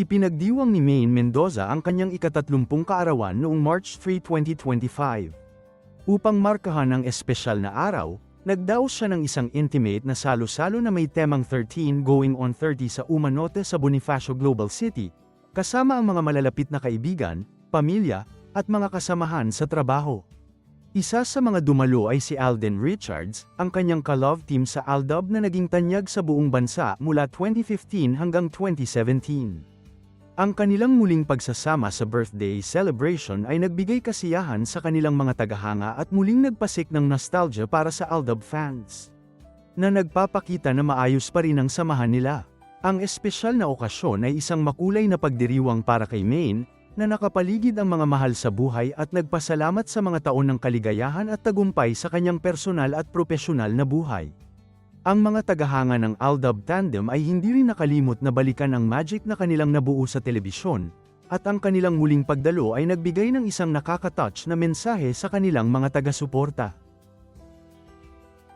Ipinagdiwang ni Maine Mendoza ang kanyang ikatatlumpung kaarawan noong March 3, 2025. Upang markahan ang espesyal na araw, nagdaos siya ng isang intimate na salo-salo na may temang 13 going on 30 sa Umanote sa Bonifacio Global City, kasama ang mga malalapit na kaibigan, pamilya, at mga kasamahan sa trabaho. Isa sa mga dumalo ay si Alden Richards, ang kanyang ka-love team sa Aldab na naging tanyag sa buong bansa mula 2015 hanggang 2017. Ang kanilang muling pagsasama sa birthday celebration ay nagbigay kasiyahan sa kanilang mga tagahanga at muling nagpasik ng nostalgia para sa Aldab fans. Na nagpapakita na maayos pa rin ang samahan nila. Ang espesyal na okasyon ay isang makulay na pagdiriwang para kay Maine, na nakapaligid ang mga mahal sa buhay at nagpasalamat sa mga taon ng kaligayahan at tagumpay sa kanyang personal at propesyonal na buhay. Ang mga tagahanga ng Aldab Tandem ay hindi rin nakalimot na balikan ang magic na kanilang nabuo sa telebisyon, at ang kanilang muling pagdalo ay nagbigay ng isang nakakatouch na mensahe sa kanilang mga taga-suporta.